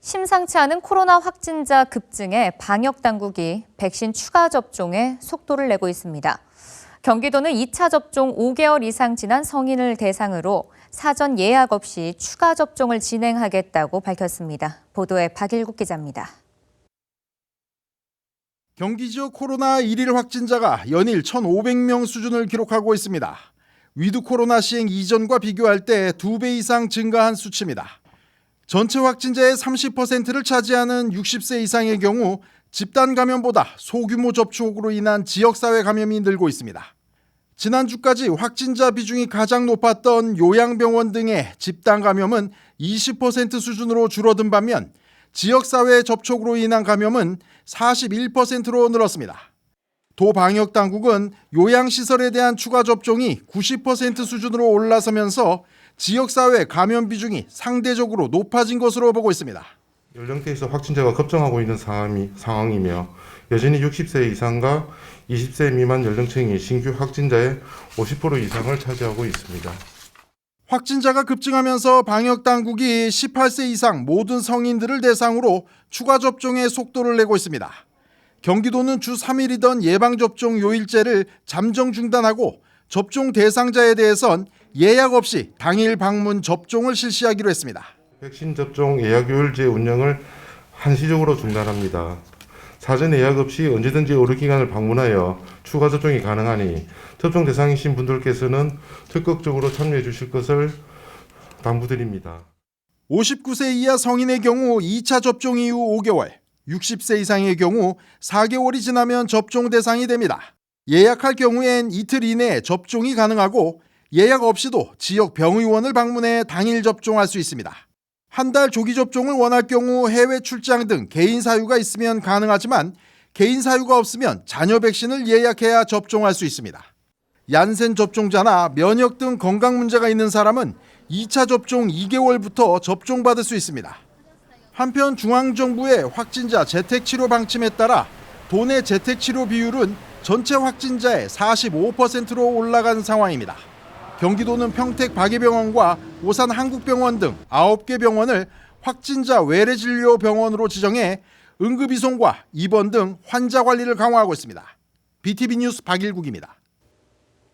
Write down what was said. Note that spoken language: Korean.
심상치 않은 코로나 확진자 급증에 방역 당국이 백신 추가 접종에 속도를 내고 있습니다. 경기도는 2차 접종 5개월 이상 지난 성인을 대상으로 사전 예약 없이 추가 접종을 진행하겠다고 밝혔습니다. 보도에 박일국 기자입니다. 경기 지역 코로나 1일 확진자가 연일 1,500명 수준을 기록하고 있습니다. 위드 코로나 시행 이전과 비교할 때 두 배 이상 증가한 수치입니다. 전체 확진자의 30%를 차지하는 60세 이상의 경우 집단 감염보다 소규모 접촉으로 인한 지역사회 감염이 늘고 있습니다. 지난주까지 확진자 비중이 가장 높았던 요양병원 등의 집단 감염은 20% 수준으로 줄어든 반면 지역사회 접촉으로 인한 감염은 41%로 늘었습니다. 도 방역 당국은 요양 시설에 대한 추가 접종이 90% 수준으로 올라서면서 지역 사회 감염 비중이 상대적으로 높아진 것으로 보고 있습니다. 연령대에서 확진자가 급증하고 있는 상황이, 상황이며 여전히 60세 이상과 20세 미만 연령층이 신규 확진자의 50% 이상을 차지하고 있습니다. 확진자가 급증하면서 방역 당국이 18세 이상 모든 성인들을 대상으로 추가 접종에 속도를 내고 있습니다. 경기도는 주 3일이던 예방접종 요일제를 잠정 중단하고 접종 대상자에 대해선 예약 없이 당일 방문 접종을 실시하기로 했습니다. 백신 접종 예약 요일제 운영을 한시적으로 중단합니다. 사전 예약 없이 언제든지 의료 기관을 방문하여 추가 접종이 가능하니 접종 대상이신 분들께서는 적극적으로 참여해 주실 것을 당부드립니다. 59세 이하 성인의 경우 2차 접종 이후 5개월, 60세 이상의 경우 4개월이 지나면 접종 대상이 됩니다. 예약할 경우엔 이틀 이내에 접종이 가능하고 예약 없이도 지역 병의원을 방문해 당일 접종할 수 있습니다. 한 달 조기 접종을 원할 경우 해외 출장 등 개인 사유가 있으면 가능하지만 개인 사유가 없으면 자녀 백신을 예약해야 접종할 수 있습니다. 얀센 접종자나 면역 등 건강 문제가 있는 사람은 2차 접종 2개월부터 접종받을 수 있습니다. 한편 중앙정부의 확진자 재택치료 방침에 따라 도내 재택치료 비율은 전체 확진자의 45%로 올라간 상황입니다. 경기도는 평택 박예병원과 오산 한국병원 등 9개 병원을 확진자 외래 진료 병원으로 지정해 응급 이송과 입원 등 환자 관리를 강화하고 있습니다. BTV 뉴스 박일국입니다.